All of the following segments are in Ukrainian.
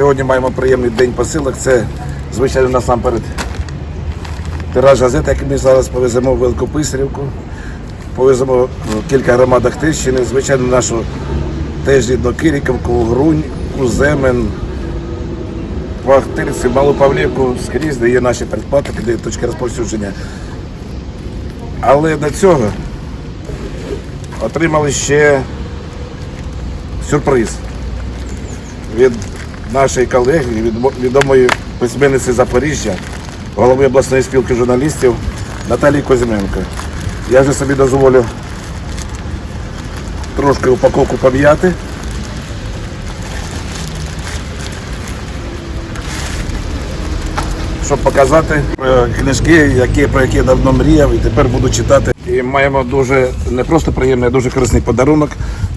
Сьогодні маємо приємний день посилок. Це, звичайно, насамперед тираж газет, який ми зараз повеземо в Великописарівку. Повеземо в кілька громад Ахтирщини, звичайно, нашу теж рідну Кириківку, Грунь, Куземен, в Ахтирці, Малу Павлівку, скрізь, де є наші предплатники, де є точки розповсюдження. Але до цього отримали ще сюрприз від нашої колеги, від відомої письменниці Запоріжжя, голови обласної спілки журналістів Наталії Козьменко. Я вже собі дозволю трошки упаковку пом'яти. Щоб показати е, книжки, які, про які я давно мріяв і тепер буду читати. І маємо дуже не просто приємний, а дуже корисний подарунок.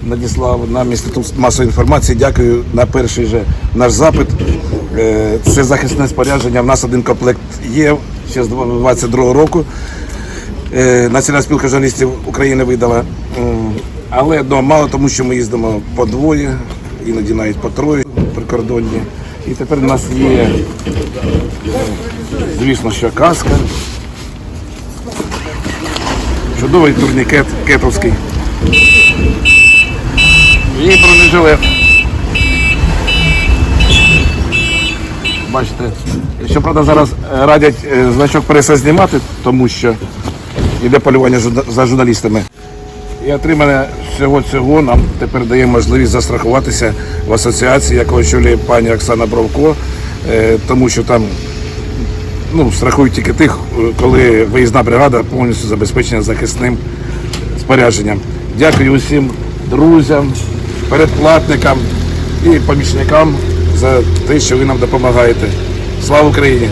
Надіслав нам інститут масової інформації. Дякую на перший же наш запит. Е, Це захисне спорядження. В нас один комплект є ще з 22 року. Е, Національна спілка журналістів України видала. Але мало тому, що ми їздимо по двоє, іноді навіть по троє прикордонні. І тепер у нас є, звісно, що каска. Чудовий турнікет кетовський. І бронежилет. Бачите, щоправда, зараз е, радять е, значок преса знімати, тому що йде полювання за журналістами. І отримане всього цього нам тепер дає можливість застрахуватися в асоціації, яку очолює пані Оксана Бровко, е, тому що там ну, страхують тільки тих, коли виїзна бригада повністю забезпечена захисним спорядженням. Дякую усім друзям, передплатникам і помічникам за те, що ви нам допомагаєте. Слава Україні!